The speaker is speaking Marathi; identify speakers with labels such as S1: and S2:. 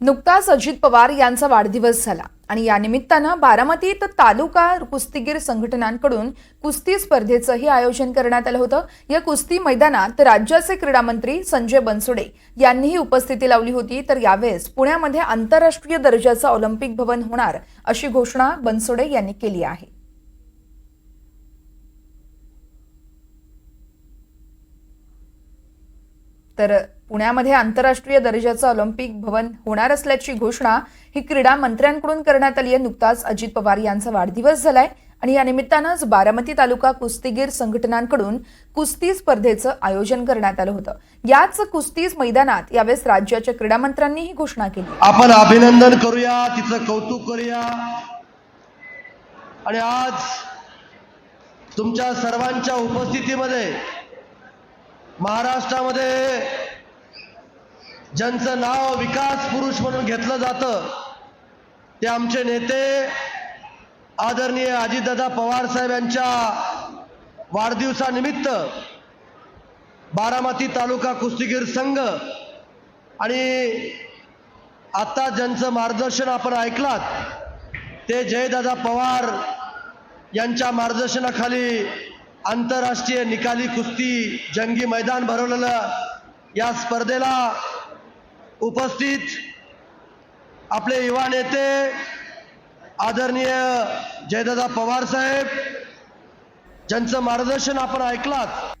S1: नुकताच अजित पवार यांचा वाढदिवस झाला आणि या निमित्तानं बारामतीत तालुका कुस्तीगीर संघटनांकडून कुस्ती स्पर्धेचंही आयोजन करण्यात आलं होतं. या कुस्ती मैदानात राज्याचे क्रीडा मंत्री संजय बनसोडे यांनीही उपस्थिती लावली होती. तर यावेळेस पुण्यामध्ये आंतरराष्ट्रीय दर्जाचं ऑलिम्पिक भवन होणार अशी घोषणा बनसोडे यांनी केली आहे. तर पुण्यामध्ये आंतरराष्ट्रीय दर्जाचं ऑलिम्पिक भवन होणार असल्याची घोषणा ही क्रीडा मंत्र्यांकडून करण्यात आली आहे. नुकताच अजित पवार यांचा वाढदिवस झालाय आणि या निमित्तानंच बारामती तालुका कुस्तीगीर संघटनांकडून कुस्ती स्पर्धेचं आयोजन करण्यात आलं होतं. याच कुस्तीज मैदानात यावेळेस राज्याच्या क्रीडा मंत्र्यांनी ही घोषणा केली.
S2: आपण अभिनंदन करूया तिचं कौतुक करूया. आणि आज तुमच्या सर्वांच्या उपस्थितीमध्ये महाराष्ट्रामध्ये ज्यांचं नाव विकास पुरुष म्हणून घेतलं जातं ते आमचे नेते आदरणीय अजितदादा पवार साहेब यांच्या वाढदिवसानिमित्त बारामती तालुका कुस्तीगीर संघ आणि आत्ता ज्यांचं मार्गदर्शन आपण ऐकलात ते जयदादा पवार यांच्या मार्गदर्शनाखाली आंतरराष्ट्रीय निकाली कुस्ती जंगी मैदान भरवलेलं या स्पर्धेला उपस्थित आपले युवा नेते आदरणीय जयदादा पवार साहेब ज्यांचं मार्गदर्शन आपण ऐकलात